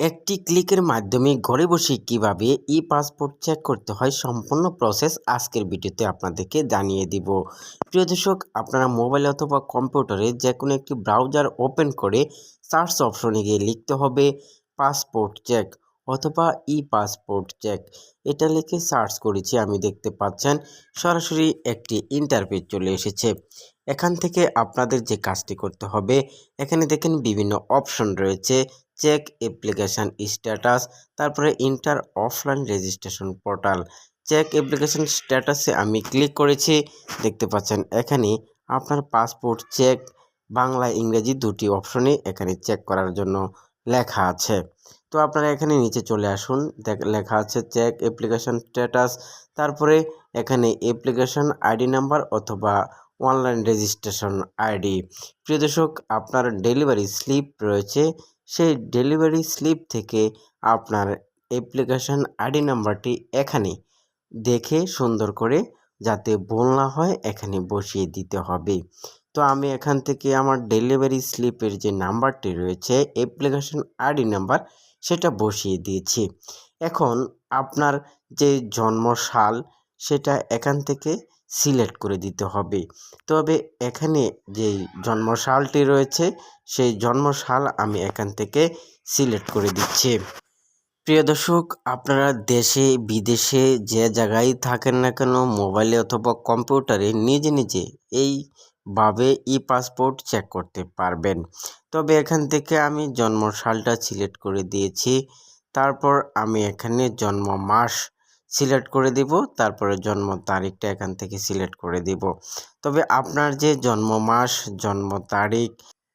একটি ক্লিকের মাধ্যমে ঘরে বসে কীভাবে ই পাসপোর্ট চেক করতে হয় সম্পূর্ণ প্রসেস আজকের ভিডিওতে আপনাদেরকে জানিয়ে দিব। প্রিয় দর্শক, আপনারা মোবাইল অথবা কম্পিউটারে যে কোনো একটি ব্রাউজার ওপেন করে সার্চ অপশনে গিয়ে লিখতে হবে পাসপোর্ট চেক অথবা ই পাসপোর্ট চেক এটা লিখে সার্চ করেছি, আমি দেখতে পাচ্ছেন, সরাসরি একটি ইন্টারভিউ চলে এসেছে। এখান থেকে আপনাদের যে কাজটি করতে হবে, এখানে দেখেন বিভিন্ন অপশন রয়েছে চেক অ্যাপ্লিকেশান স্ট্যাটাস তারপরে inter offline registration portal check application স্ট্যাটাসে আমি ক্লিক করেছি, দেখতে পাচ্ছেন, এখানে আপনার পাসপোর্ট চেক বাংলা, ইংরেজি দুটি অপশনে এখানে চেক করার জন্য। লেখা আছে। তো আপনারা এখানে নিচে চলে আসুন। লেখা আছে চেক অ্যাপ্লিকেশান স্ট্যাটাস তারপরে এখানে অ্যাপ্লিকেশান আইডি নাম্বার অথবা অনলাইন রেজিস্ট্রেশন আইডি প্রিয় দর্শক, আপনার ডেলিভারি স্লিপ রয়েছে। সেই ডেলিভারি স্লিপ থেকে আপনার অ্যাপ্লিকেশান আইডি নাম্বারটি এখানে দেখে সুন্দর করে যাতে ভুল না হয়, এখানে বসিয়ে দিতে হবে। তো আমি এখান থেকে আমার ডেলিভারি স্লিপের যে নাম্বারটি রয়েছে অ্যাপ্লিকেশন আইডি নাম্বার সেটা বসিয়ে দিয়েছি। এখন আপনার যে জন্ম সাল সেটা এখান থেকে সিলেক্ট করে দিতে হবে। তবে এখানে যেই জন্মসালটি রয়েছে, সেই জন্মসাল আমি এখান থেকে সিলেক্ট করে দিচ্ছি। প্রিয় দর্শক, আপনারা দেশে, বিদেশে যে জায়গায় থাকেন না কেন মোবাইলে অথবা কম্পিউটারে নিজে নিজে এইভাবে ই পাসপোর্ট চেক করতে পারবেন। তবে এখান থেকে আমি জন্ম সালটা সিলেক্ট করে দিয়েছি। তারপর আমি এখানে জন্ম মাস সিলেক্ট করে দিব। তারপরে জন্ম তারিখটা এখান থেকে সিলেক্ট করে দিব। তবে আপনার যে জন্ম মাস, জন্ম তারিখ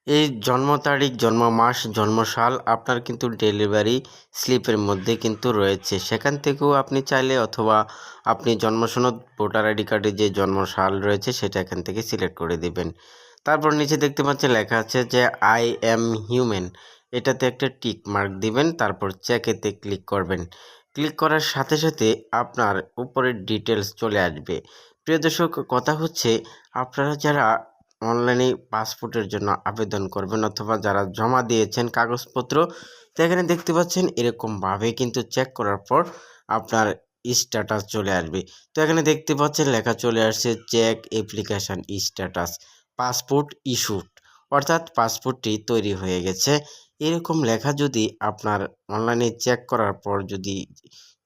এই জন্ম তারিখ, জন্ম মাস, জন্ম সাল আপনার কিন্তু ডেলিভারি স্লিপের মধ্যে কিন্তু রয়েছে। সেখান থেকেও আপনি চাইলে অথবা আপনি জন্মসনদ ভোটার আইডি কার্ডে যে জন্ম সাল রয়েছে সেটা এখান থেকে সিলেক্ট করে দিবেন। তারপর নিচে দেখতে পাচ্ছেন লেখা আছে যে আই এম হিউম্যান এটাতে একটা টিক মার্ক দিবেন, তারপর চেকেতে ক্লিক করবেন। ক্লিক করার সাথে সাথে আপনার উপরের ডিটেলস চলে আসবে। প্রিয় দর্শক, কথা হচ্ছে আপনারা যারা অনলাইনে পাসপোর্টের জন্য আবেদন করবেন অথবা যারা জমা দিয়েছেন কাগজপত্র, তো এখানে দেখতে পাচ্ছেন এরকমভাবে কিন্তু চেক করার পর আপনার স্ট্যাটাস চলে আসবে। তো এখানে দেখতে পাচ্ছেন লেখা চলে আসছে check application status passport issued অর্থাৎ পাসপোর্টটি তৈরি হয়ে গেছে। এরকম লেখা যদি আপনার অনলাইনে চেক করার পর যদি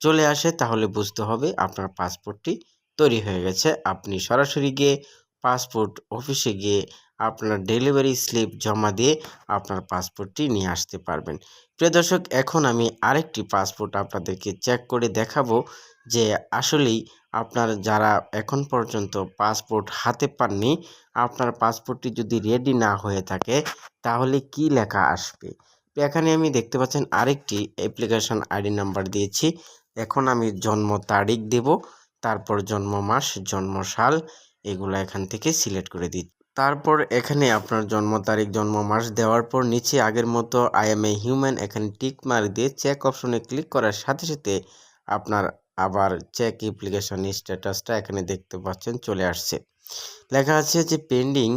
চলে আসে, তাহলে বুঝতে হবে আপনার পাসপোর্টটি তৈরি হয়ে গেছে। আপনি সরাসরি গিয়ে পাসপোর্ট অফিসে গিয়ে আপনার ডেলিভারি স্লিপ জমা দিয়ে আপনার পাসপোর্টটি নিয়ে আসতে পারবেন। প্রিয় দর্শক, এখন আমি আরেকটি পাসপোর্ট আপনাদেরকে চেক করে দেখাবো যে আসলেই আপনার যারা এখন পর্যন্ত পাসপোর্ট হাতে পাননি, আপনার পাসপোর্টটি যদি রেডি না হয়ে থাকে, তাহলে কি লেখা আসবে? এখানে আমি দেখতে পাচ্ছেন আরেকটি অ্যাপ্লিকেশন আইডি নাম্বার দিয়েছি। এখন আমি জন্ম তারিখ দেব, তারপর জন্ম মাস, জন্ম সাল এগুলো এখান থেকে সিলেক্ট করে দিই। তারপর এখানে আপনার জন্ম তারিখ, জন্ম মাস দেওয়ার পর নিচে আগের মতো আই এম এ হিউম্যান এখানে টিক মার্ক দিয়ে চেক অপশনে ক্লিক করার সাথে সাথে আপনার আবার চেক অ্যাপ্লিকেশন স্ট্যাটাসটা এখানে দেখতে পাচ্ছেন চলে আসছে। লেখা আছে যে পেন্ডিং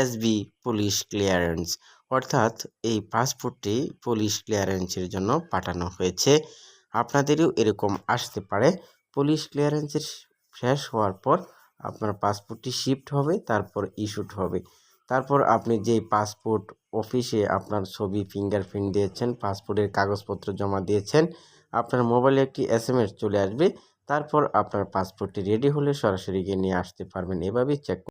এসবি পুলিশ ক্লিয়ারেন্স অর্থাৎ এই পাসপোর্টটি পুলিশ ক্লিয়ারেন্সের জন্য পাঠানো হয়েছে। আপনাদেরও এরকম আসতে পারে। পুলিশ ক্লিয়ারেন্সের শেষ হওয়ার পর আপনার পাসপোর্টটি শিফট হবে, তারপর ইস্যুড হবে। তারপর আপনি যেই পাসপোর্ট অফিসে আপনার ছবি ফিঙ্গারপ্রিন্ট দিয়েছেন, পাসপোর্টের কাগজপত্র জমা দিয়েছেন, আপনার মোবাইলে একটি এস চলে আসবে, তারপর আপনার পাসপোর্টটি রেডি হলে সরাসরি গিয়ে নিয়ে আসতে পারবেন। এভাবেই চেক